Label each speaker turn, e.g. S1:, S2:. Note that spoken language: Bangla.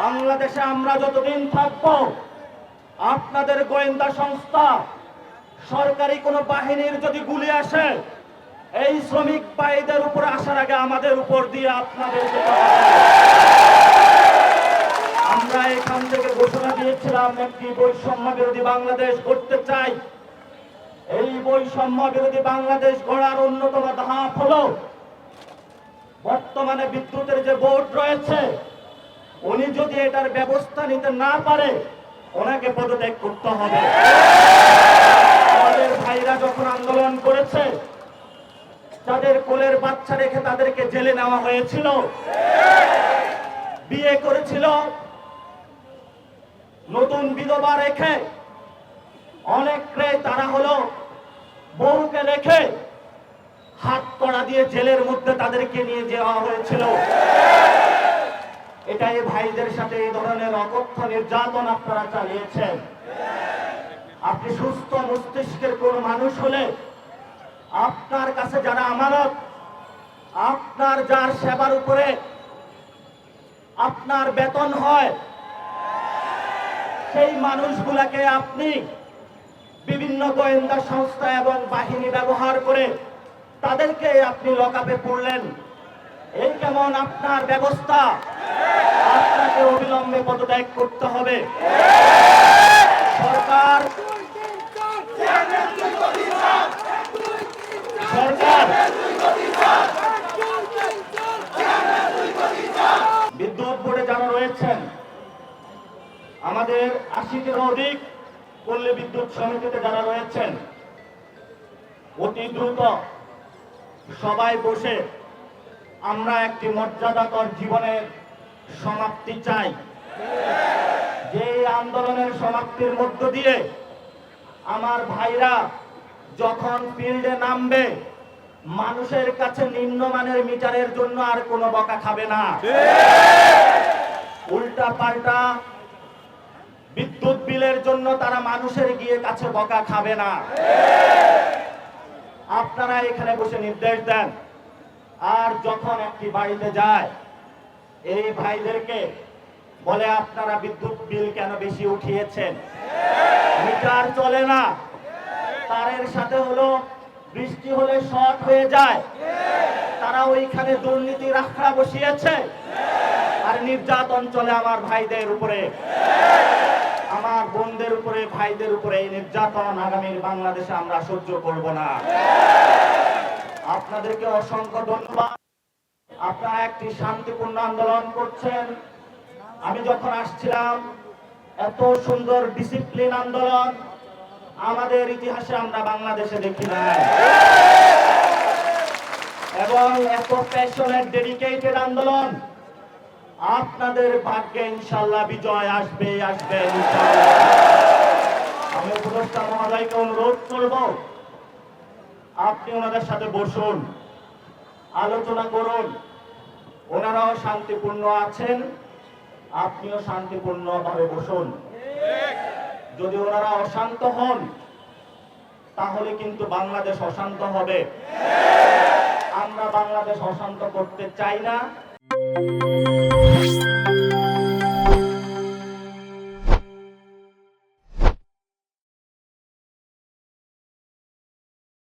S1: বাংলাদেশে আমরা যতদিন থাকব আপনাদের গোয়েন্দা সংস্থা সরকারি কোনো বাহিনীর যদি গুলি আসে, এই শ্রমিক ভাইদের উপর আসার আগে আমাদের উপর দিয়ে আপনাদের আমরা এখান থেকে ঘোষণা দিয়েছিলাম একটি বৈষম্য বিরোধী বাংলাদেশ করতে চাই। এই বৈষম্য বিরোধী বাংলাদেশ গড়ার অন্যতম ধাপ হলো, বর্তমানে বিদ্যুতের যে বোর্ড রয়েছে, উনি যদি এটার ব্যবস্থা নিতে না পারে, ওনাকে পদত্যাগ করতে হবে। ভাইরা যখন আন্দোলন করেছে, তাদের কোলের বাচ্চা রেখে তাদেরকে জেলে নেওয়া হয়েছিল। বিয়ে করেছিল। নতুন বিধবা রেখে অনেকরে তারা হলো বউকে রেখে হাত কড়া দিয়ে জেলের মধ্যে তাদেরকে নিয়ে যাওয়া হয়েছিল। এটাই ভাইদের সাথে এই ধরনের অকথ্য নির্যাতন আপনারা চালিয়েছেন। আপনি সুস্থ মস্তিষ্কের কোন মানুষ হলে আপনার কাছে যারা আমানত, আপনার যার সেবার উপরে আপনার বেতন হয়, সেই মানুষগুলাকে আপনি বিভিন্ন গোয়েন্দা সংস্থা এবং বাহিনী ব্যবহার করে তাদেরকে আপনি লকআপে পড়লেন। এই কেমন আপনার ব্যবস্থা? আপনাকে অবিলম্বে পদত্যাগ করতে হবে। সরকার যারা রয়েছেন। আমাদের আশিটির অধিক পল্লী বিদ্যুৎ সমিতিতে যারা রয়েছেন, অতি দ্রুত সবাই বসে আমরা একটি মর্যাদাকর জীবনের সমাপ্তি চাই। যে আন্দোলনের সমাপ্তির মধ্য দিয়ে আমার ভাইরা যখন ফিল্ডে নামবে, মানুষের কাছে নিম্নমানের মিটারের জন্য আর কোনো বকা খাবে না। উল্টা পাল্টা বিদ্যুৎ বিলের জন্য তারা মানুষের গিয়ে কাছে বকা খাবে না। আপনারা এখানে বসে নির্দেশ দেন। আর যখন একটি বাড়িতে যায়, এই ভাইদেরকে বলে, আপনারা বিদ্যুৎ বিল কেন বেশি উঠিয়েছেন? মিটার চলে না। তারের সাথে হলো, বৃষ্টি হলে শর্ট হয়ে যায়। তারা ওইখানে দুর্নীতি রাখা বসিয়েছে। আর নির্যাতন চলে আমার ভাইদের উপরে। আমার বোনদের উপরে, ভাইদের উপরে এই নির্যাতন আগামীর বাংলাদেশে আমরা সহ্য করব না। আপনাদেরকে অসংখ্য ধন্যবাদ। আপনারা একটি শান্তিপূর্ণ আন্দোলন করছেন। আমি যখন আসছিলাম, এত সুন্দর ডিসিপ্লিন আন্দোলন আমাদের ইতিহাসে আমরা বাংলাদেশে দেখি নাই। এবং এত প্যাশনের ডেডিকেটেড আন্দোলন আপনাদের ভাগ্যে ইনশাল্লাহ বিজয় আসবে আসবে আমি উপদেষ্টা মহোদয়কে অনুরোধ করব, আপনি ওনাদের সাথে বসুন, আলোচনা করুন। ওনারাও শান্তিপূর্ণ আছেন, আপনিও শান্তিপূর্ণ ভাবে বসুন। যদি ওনারা অশান্ত হন, তাহলে কিন্তু বাংলাদেশ অশান্ত হবে। আমরা বাংলাদেশ অশান্ত করতে চাই না। Thank you.